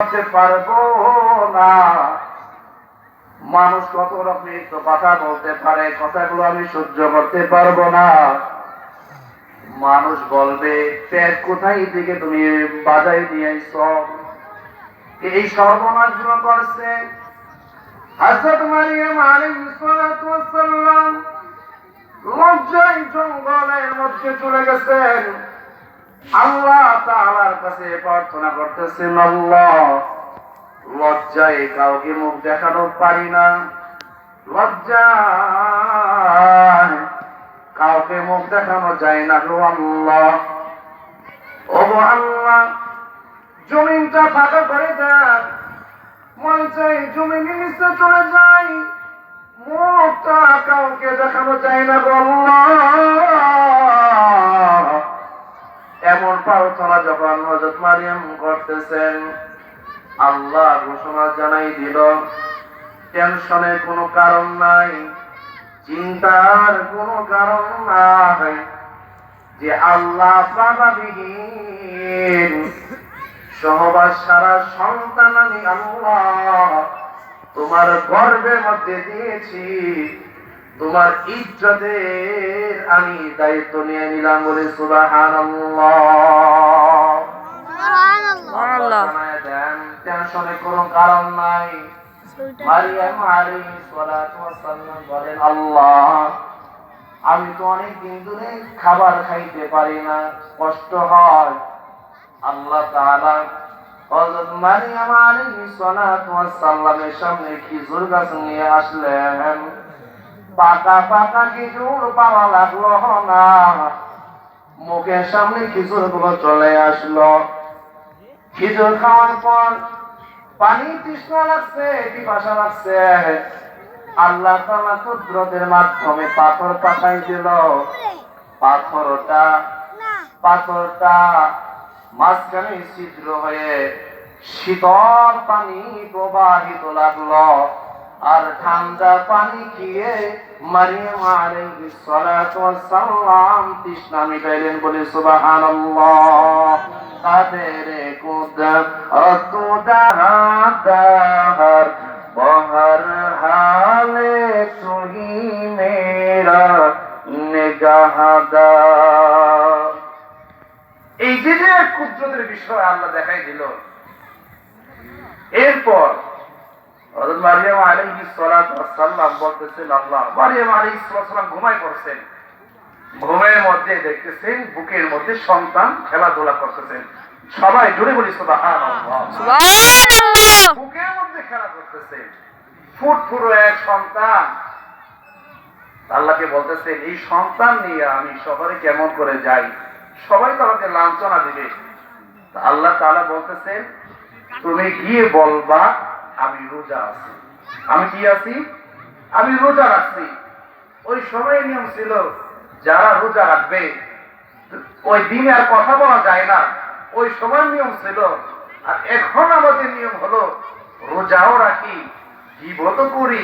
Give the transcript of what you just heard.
করতে পারব না। মানুষ কত রকমের তো কথা বলতে পারে, কথাগুলো আমি সহ্য করতে পারব না। মানুষ বলবে পেট কোথায় থেকে তুমি বাজাই নিয়ে আইছ? এই সর্বনাশগুলো করছে। হাজরত মারিয়াম আলাইহিস সালাম লজ্জায় জঙ্গলের মধ্যে চলে গেছেন। যায় ও আল্লাহ। জমিনটা ফাঁকা করে দেন। মন চাই জমিনের চলে যাই। মুখটা কাউকে দেখানো যায় না গো প্রার্থনা যখন হজরত মারিয়াম করতেছেন, আল্লাহ ঘোষণা জানাই দিল, টেনশনের কোনো কারণ নাই, চিন্তার কোনো কারণ নাই যে আল্লাহ বাবাবিহীন, সহবাস সারা সন্তান আমি আল্লাহ তোমার গর্বের মধ্যে দিয়েছি। তোমার ইজ্জতের আমি দায়িত্ব নিয়ে নিলাম বলে সুবাহান আল্লাহ কোনো কারণ নাই। মারিয়াম আলাইহিস সালাতু বলেন আল্লাহ আমি তো অনেক দিন ধরে খাবার খাইতে পারি না কষ্ট হয়। আল্লাহ তাআলা হযরত মারিয়াম আলাইহিস সালাতু সামনে খেজুর গাছ নিয়ে আসলেন। পাকা পাকা খেজুর পাওয়া লাগল না। মুখের সামনে খেজুরগুলো চলে আসলো। খেজুর খাওয়ার পর পানি তৃষ্ণা লাগছে, পিপাসা লাগছে। আল্লাহ তাআলা কুদরতের মাধ্যমে পাথর পাঠাই দিল। পাথরটা পাথরটা মাঝখানে ছিদ্র হয়ে শীতল পানি প্রবাহিত লাগল। আর ঠান্ডা পানি খেয়ে মারিয়াম আলাইহিস সালাতু ওয়াস সালাম তৃষ্ণা মিটাইলেন বলে সুবহানাল্লাহ। কাদের কুদরত দাহার বহর হালে তুহি মেরা নিগাহদার এই যে কুদরতের বিষয় আল্লাহ দেখাই দিল, এরপর হযরত মারিয়াম আলাইহিস সালাতু ওয়াস বলতেছেন আল্লাহ মারিয়াম আলাইহিস সালাম ঘুমাই পড়ছেন। ঘুমের মধ্যে দেখতেছেন বুকের মধ্যে সন্তান খেলাধুলা করতেছেন। সবাই জুড়ে বলি সুবহানাল্লাহ। সুবহানাল্লাহ। বুকের মধ্যে খেলা করতেছে ফুটফুরো এক সন্তান। আল্লাহকে বলতেছে এই সন্তান নিয়ে আমি শহরে কেমন করে যাই? সবাই তো আমাকে লাঞ্ছনা দিবে। আল্লাহ তাআলা বলতেছেন তুমি গিয়ে বলবা আমি রোজা আছি। আমি কি আছি? আমি রোজা রাখছি। ওই সময় নিয়ম ছিল, যারা রোজা রাখবে, ওই দিনে আর কথা বলা যায় না। ওই সময় নিয়ম ছিল, আর এখন আমাদের নিয়ম হলো, রোজাও রাখি জীবত করি